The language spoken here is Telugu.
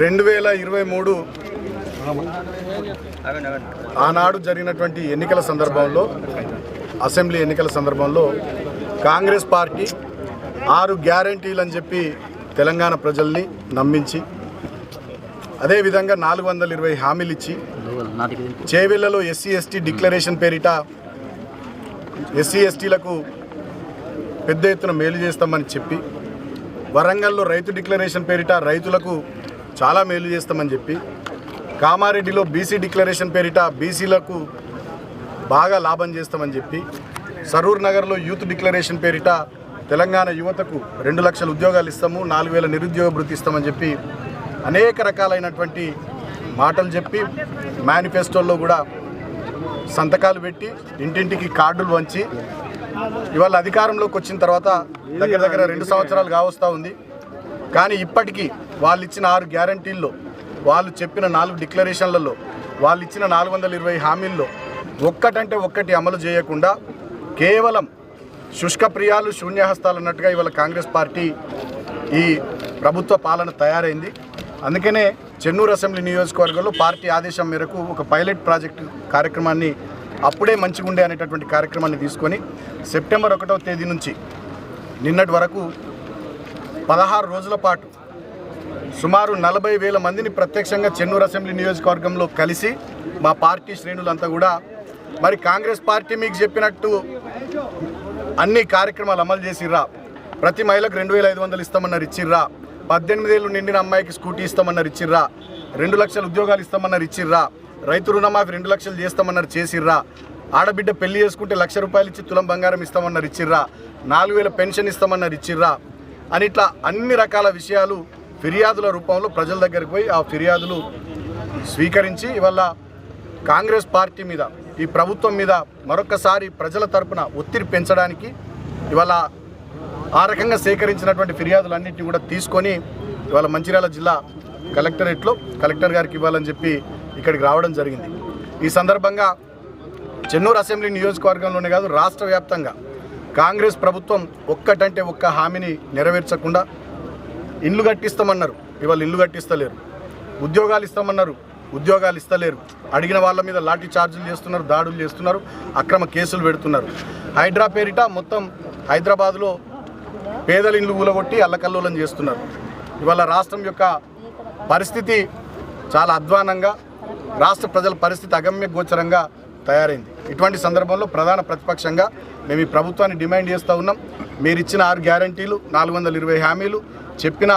రెండు వేల ఇరవై మూడు ఆనాడు జరిగినటువంటి ఎన్నికల సందర్భంలో అసెంబ్లీ ఎన్నికల సందర్భంలో కాంగ్రెస్ పార్టీ ఆరు గ్యారంటీలు అని చెప్పి తెలంగాణ ప్రజల్ని నమ్మించి అదేవిధంగా నాలుగు వందల ఇరవై హామీలు ఇచ్చి చేవెళ్ళలో ఎస్సీ ఎస్టీ డిక్లరేషన్ పేరిట ఎస్సీ ఎస్టీలకు పెద్ద ఎత్తున మేలు చేస్తామని చెప్పి వరంగల్లో రైతు డిక్లరేషన్ పేరిట రైతులకు చాలా మేలు చేస్తామని చెప్పి కామారెడ్డిలో బీసీ డిక్లరేషన్ పేరిట బీసీలకు బాగా లాభం చేస్తామని చెప్పి సరూర్ నగర్లో యూత్ డిక్లరేషన్ పేరిట తెలంగాణ యువతకు రెండు లక్షల ఉద్యోగాలు ఇస్తాము నాలుగు వేల నిరుద్యోగ భృతి ఇస్తామని చెప్పి అనేక రకాలైనటువంటి మాటలు చెప్పి మేనిఫెస్టోల్లో కూడా సంతకాలు పెట్టి ఇంటింటికి కార్డులు వంచి ఇవాళ అధికారంలోకి వచ్చిన తర్వాత దగ్గర దగ్గర రెండు సంవత్సరాలు కావస్తూ ఉంది. కానీ ఇప్పటికీ వాళ్ళు ఇచ్చిన ఆరు గ్యారంటీల్లో వాళ్ళు చెప్పిన నాలుగు డిక్లరేషన్లలో వాళ్ళు ఇచ్చిన నాలుగు వందల ఇరవై హామీల్లో ఒక్కటంటే ఒక్కటి అమలు చేయకుండా కేవలం శుష్క ప్రియాలు శూన్యహస్తాలు అన్నట్టుగా ఇవాళ కాంగ్రెస్ పార్టీ ఈ ప్రభుత్వ పాలన తయారైంది. అందుకనే చెన్నూరు అసెంబ్లీ నియోజకవర్గంలో పార్టీ ఆదేశం మేరకు ఒక పైలట్ ప్రాజెక్టు కార్యక్రమాన్ని అప్పుడే మంచిగుండే అనేటటువంటి కార్యక్రమాన్ని తీసుకొని సెప్టెంబర్ ఒకటవ తేదీ నుంచి నిన్నటి వరకు పదహారు రోజుల పాటు సుమారు నలభై వేల మందిని ప్రత్యక్షంగా చెన్నూరు అసెంబ్లీ నియోజకవర్గంలో కలిసి మా పార్టీ శ్రేణులంతా కూడా మరి కాంగ్రెస్ పార్టీ మీకు చెప్పినట్టు అన్ని కార్యక్రమాలు అమలు చేసిర్రా. ప్రతి మహిళకు రెండు వేల ఐదు వందలు ఇస్తామన్నారు ఇచ్చిర్రా. పద్దెనిమిది ఏళ్ళు నిండిన అమ్మాయికి స్కూటీ ఇస్తామన్నారు ఇచ్చిర్రా. రెండు లక్షల ఉద్యోగాలు ఇస్తామన్నారు ఇచ్చిర్రా. రైతు రుణమాఫీ రెండు లక్షలు చేస్తామన్నారు చేసిర్రా. ఆడబిడ్డ పెళ్ళి చేసుకుంటే లక్ష రూపాయలు ఇచ్చి తులం బంగారం ఇస్తామన్నారు ఇచ్చిర్రా. నాలుగు వేల పెన్షన్ ఇస్తామన్నారు ఇచ్చిర్రా. అని ఇట్లా అన్ని రకాల విషయాలు ఫిర్యాదుల రూపంలో ప్రజల దగ్గరికి పోయి ఆ ఫిర్యాదులు స్వీకరించి ఇవాళ కాంగ్రెస్ పార్టీ మీద ఈ ప్రభుత్వం మీద మరొకసారి ప్రజల తరపున ఒత్తిడి పెంచడానికి ఇవాళ ఆ రకంగా సేకరించినటువంటి ఫిర్యాదులన్నింటినీ కూడా తీసుకొని ఇవాళ మంచిర్యాల జిల్లా కలెక్టరేట్లో కలెక్టర్ గారికి ఇవ్వాలని చెప్పి ఇక్కడికి రావడం జరిగింది. ఈ సందర్భంగా చెన్నూరు అసెంబ్లీ నియోజకవర్గంలోనే కాదు రాష్ట్ర వ్యాప్తంగా కాంగ్రెస్ ప్రభుత్వం ఒక్కటంటే ఒక్క హామీని నెరవేర్చకుండా ఇండ్లు కట్టిస్తామన్నారు. ఇవాళ ఇల్లు కట్టిస్తలేరు. ఉద్యోగాలు ఇస్తామన్నారు. ఉద్యోగాలు ఇస్తలేరు. అడిగిన వాళ్ళ మీద లాఠీ చార్జీలు చేస్తున్నారు దాడులు చేస్తున్నారు అక్రమ కేసులు పెడుతున్నారు. హైడ్రా పేరిట మొత్తం హైదరాబాద్లో పేదల ఇండ్లు ఊలగొట్టి అల్లకల్లోలం చేస్తున్నారు. ఇవాళ రాష్ట్రం యొక్క పరిస్థితి చాలా అధ్వానంగా రాష్ట్ర ప్రజల పరిస్థితి అగమ్య గోచరంగా తయారైంది. ఇటువంటి సందర్భంలో ప్రధాన ప్రతిపక్షంగా మేము ఈ ప్రభుత్వాన్ని డిమాండ్ చేస్తూ ఉన్నాం. మీరు ఇచ్చిన ఆరు గ్యారంటీలు నాలుగు వందల ఇరవై హామీలు చెప్పిన